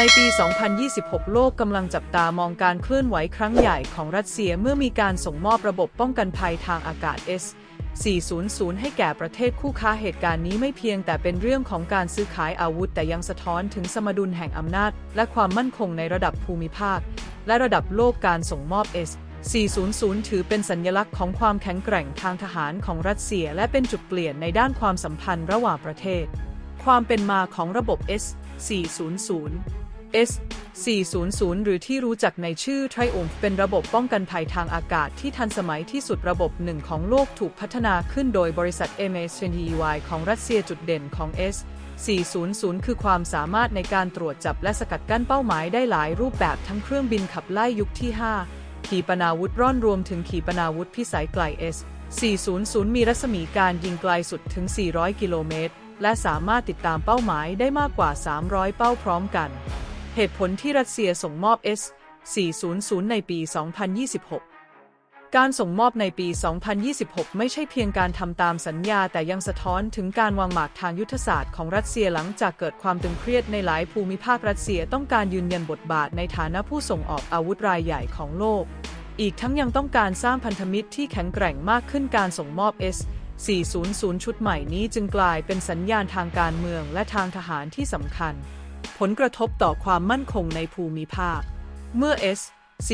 ในปี 2026 โลกกำลังจับตามองการเคลื่อนไหวครั้งใหญ่ของรัสเซียเมื่อมีการส่งมอบระบบป้องกันภัยทางอากาศ S 400 ให้แก่ประเทศคู่ค้าเหตุการณ์นี้ไม่เพียงแต่เป็นเรื่องของการซื้อขายอาวุธ แต่ยังสะท้อนถึงสมดุลแห่งอำนาจ และความมั่นคงในระดับภูมิภาค และระดับโลกการส่งมอบ S 400 ถือเป็นสัญลักษณ์ของความแข็งแกร่งทางทหารของรัสเซีย และเป็นจุดเปลี่ยนในด้านความสัมพันธ์ระหว่างประเทศ ความเป็นมาของระบบ S 400 S 400 หรือที่รู้จักในชื่อ Triumph เป็นระบบป้องกันภัยทางอากาศที่ทันสมัยที่สุดระบบหนึ่งของโลกถูกพัฒนาขึ้นโดยบริษัท MSNTY ของรัสเซียจุดเด่นของ S 400 คือความสามารถในการตรวจจับและสกัดกั้นเป้าหมายได้หลายรูปแบบทั้งเครื่องบินขับไล่ยุคที่ 5 ขีปนาวุธร่อนรวมถึงขีปนาวุธพิสัยไกล S 400 มีรัศมีการยิงไกลสุดถึง 400 กิโลเมตร และสามารถติดตามเป้าหมายได้มากกว่า 300 เป้าพร้อมกัน เหตุผลที่รัสเซียส่งมอบ S 400 ในปี 2026 การส่งมอบในปี 2026 ไม่ใช่เพียงการทำตามสัญญาแต่ยังสะท้อนถึงการวางหมากทางยุทธศาสตร์ของรัสเซียหลังจากเกิดความตึงเครียดในหลายภูมิภาครัสเซียต้องการยืนยันบทบาทในฐานะผู้ส่งออกอาวุธรายใหญ่ของโลก อีกทั้งยังต้องการสร้างพันธมิตรที่แข็งแกร่งมากขึ้นการส่งมอบ S 400 ชุดใหม่นี้จึงกลายเป็นสัญญาณทางการเมืองและทางทหารที่สำคัญ ผลกระทบต่อความมั่นคงในภูมิภาค เมื่อ S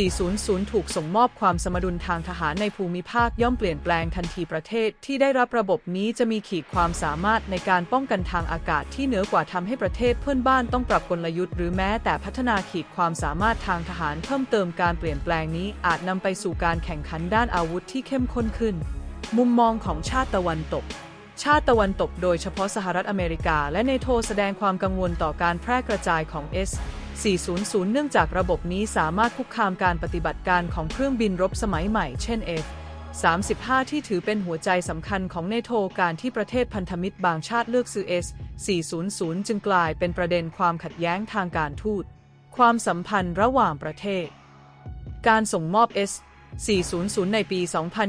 400 ถูกส่งมอบความสมดุลทางทหารในภูมิภาคย่อมเปลี่ยนแปลงทันทีประเทศที่ได้รับระบบนี้จะมีขีดความสามารถในการป้องกันทางอากาศที่เหนือกว่าทำให้ประเทศเพื่อนบ้านต้องปรับกลยุทธ์ หรือแม้แต่พัฒนาขีดความสามารถทางทหารเพิ่มเติมการเปลี่ยนแปลงนี้อาจนำไปสู่การแข่งขันด้านอาวุธที่เข้มข้นขึ้น มุมมองของชาติตะวันตก ชาติตะวันตกโดยเฉพาะสหรัฐอเมริกา และเนโตแสดงความกังวลต่อการแพร่กระจายของ S 400 เนื่องจากระบบนี้สามารถคุกคามการปฏิบัติการของเครื่องบินรบสมัยใหม่ เช่น F 35 ที่ถือเป็นหัวใจสำคัญของเนโตการที่ประเทศพันธมิตรบางชาติเลือกซื้อ S 400 จึงกลายเป็นประเด็นความขัดแย้งทางการทูต ความสัมพันธ์ระหว่างประเทศ การส่งมอบ S 400 ในปี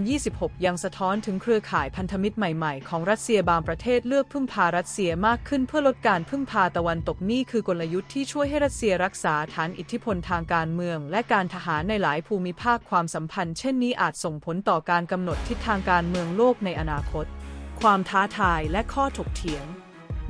2026 ยังสะท้อนถึงเครือข่ายพันธมิตรใหม่ๆ ของรัสเซียบางประเทศเลือกพึ่งพารัสเซียมากขึ้นเพื่อลดการพึ่งพาตะวันตกนี่คือกลยุทธ์ที่ช่วยให้รัสเซียรักษาฐานอิทธิพลทางการเมือง และการทหารในหลายภูมิภาคความสัมพันธ์ เช่นนี้อาจส่งผลต่อการกำหนดทิศทางการเมืองโลกในอนาคต ความท้าทายและข้อถกเถียง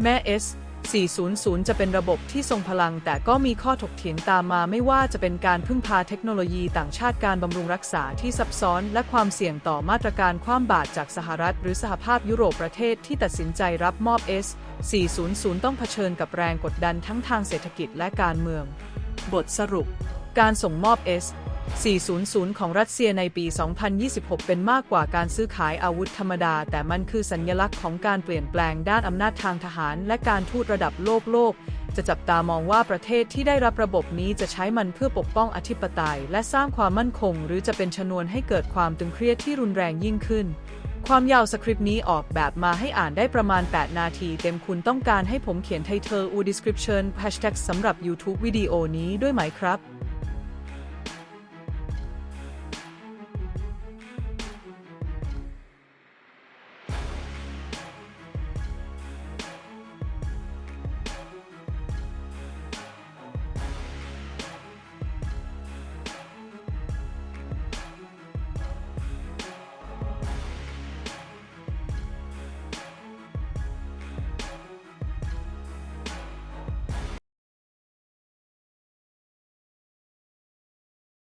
แม้ S 400 จะเป็นระบบที่ทรงพลัง แต่ก็มีข้อถกเถียงตามมาไม่ว่าจะเป็นการพึ่งพาเทคโนโลยีต่างชาติการบำรุงรักษาที่ซับซ้อน และความเสี่ยงต่อมาตรการคว่ำบาตรจากสหรัฐ หรือสหภาพยุโรปประเทศที่ตัดสินใจรับมอบ S 400 ต้องเผชิญกับแรงกดดันทั้งทางเศรษฐกิจและการเมือง บทสรุป การส่งมอบ S 400 ของรัสเซียในปี 2026 เป็นมากกว่าการซื้อขายอาวุธธรรมดา แต่มันคือสัญญลักษณ์ของการเปลี่ยนแปลงด้านอำนาจทางทหาร และการทูตระดับโลกโลก จะจับตามองว่าประเทศที่ได้รับระบบนี้จะใช้มันเพื่อปกป้องอธิปไตย และสร้างความมั่นคง หรือจะเป็นชนวนให้เกิดความตึงเครียดที่รุนแรงยิ่งขึ้นความยาวสคริปต์นี้ออกแบบมาให้อ่านได้ประมาณ 8 นาที เต็มคุณต้องการให้ผมเขียนไทเทอร์อู description hashtag สำหรับ YouTube วิดีโอนี้ด้วยไหมครับ